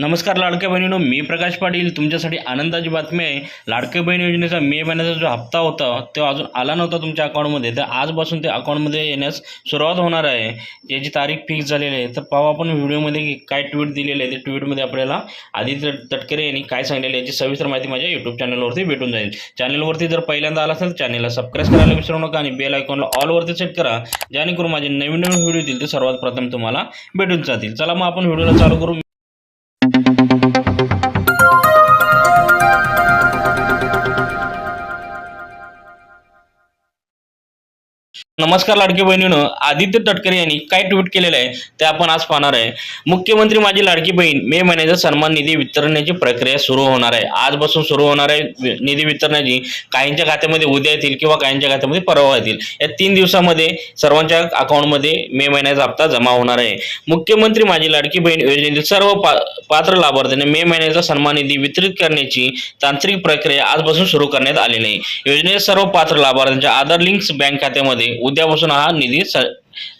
नमस्कार लाडक्या बहिणीनो मी प्रकाश पाटील. तुमच्यासाठी आनंदाची बातमी आहे. लाडक्या बहीण योजनेचा मे महिन्याचा जो हप्ता होता तो अजून आला नव्हता तुमच्या अकाउंटमध्ये. तर आजपासून ते अकाउंटमध्ये येण्यास सुरुवात होणार आहे. याची तारीख फिक्स झालेली आहे. तर पाहू आपण व्हिडिओमध्ये काय ट्विट दिलेलं आहे. ते ट्विटमध्ये आपल्याला आदित्य तटकरे यांनी काय सांगलेलं याची सविस्तर माहिती माझ्या यूट्यूब चॅनलवरती भेटून जाईल. चॅनलवरती जर पहिल्यांदा आला असेल तर चॅनलला सबस्क्राईब करायला विसरू नका आणि बेल आयकॉनला ऑलवरती सेट करा. जेणेकरून माझे नवीन नवीन व्हिडिओ येतील ते सर्वात प्रथम तुम्हाला भेटून जातील. चला मग आपण व्हिडिओला चालू करू. नमस्कार लाडकी बहिणीनं आदित्य तटकरे यांनी काय ट्विट केलेलं आहे ते आपण आज पाहणार आहे. मुख्यमंत्री माझी लाडकी बहीण मे महिन्याचा सन्मान निधी वितरण्याची प्रक्रिया सुरू होणार आहे. आजपासून सुरू होणार आहे निधी वितरणाची काहींच्या खात्यामध्ये उद्या येतील किंवा काहींच्या खात्यामध्ये परवा येतील. या तीन दिवसामध्ये सर्वांच्या अकाउंटमध्ये मे महिन्याचा हप्ता जमा होणार आहे. मुख्यमंत्री माझी लाडकी बहीण योजनेतील सर्व पा पात्र लाभार्थ्यांना मे महिन्याचा सन्मान निधी वितरित करण्याची तांत्रिक प्रक्रिया आजपासून सुरू करण्यात आलेली आहे योजनेच्या सर्व पात्र लाभार्थ्यांच्या आधार लिंक्स बँक खात्यामध्ये उद्यापासून हा निधी स-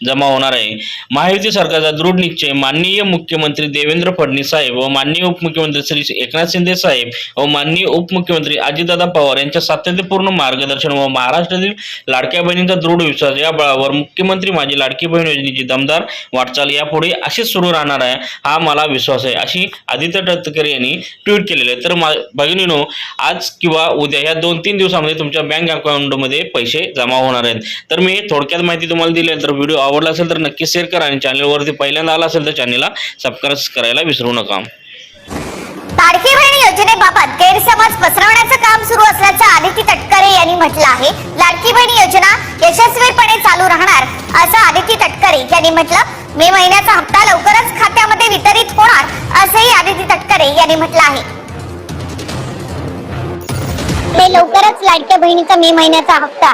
जमा होणार आहे. महायुती सरकारचा दृढ निश्चय माननीय मुख्यमंत्री देवेंद्र फडणवीस साहेब व माननीय उपमुख्यमंत्री श्री एकनाथ शिंदे साहेब व माननीय उपमुख्यमंत्री अजितदादा पवार यांच्या सातत्यपूर्ण मार्गदर्शन व महाराष्ट्रातील लाडक्या बहिणींचा दृढ विश्वास या बळावर मुख्यमंत्री माझी लाडकी बहीण योजनेची दमदार वाटचाल यापुढे अशीच सुरू राहणार आहे हा मला विश्वास आहे अशी आदित्य तटकरे यांनी ट्विट केलेले आहे. तर भगिनीनो आज किंवा उद्या या दोन तीन दिवसामध्ये तुमच्या बँक अकाउंटमध्ये पैसे जमा होणार आहेत. तर मी थोडक्यात माहिती तुम्हाला दिली तर व्हिडिओ आवडला असेल तर नक्की शेअर करा आणि चॅनलवरती पहिल्यांदा आला असेल तर चॅनलला सबस्क्राईब करायला विसरू नका. लाडकी बहीण योजनेबाबत गैरसमज पसरवण्याचं काम सुरू असल्याचं आदिती तटकरे यांनी म्हटलं आहे. लाडकी बहीण योजना यशस्वीपणे चालू राहणार असं आदिती तटकरे यांनी म्हटलं. मे महिन्याचा हप्ता लवकरच खात्यामध्ये वितरित होणार असंही आदिती तटकरे यांनी म्हटलं आहे. ते लवकरच लाडक्या बहिणीचा मे महिन्याचा हप्ता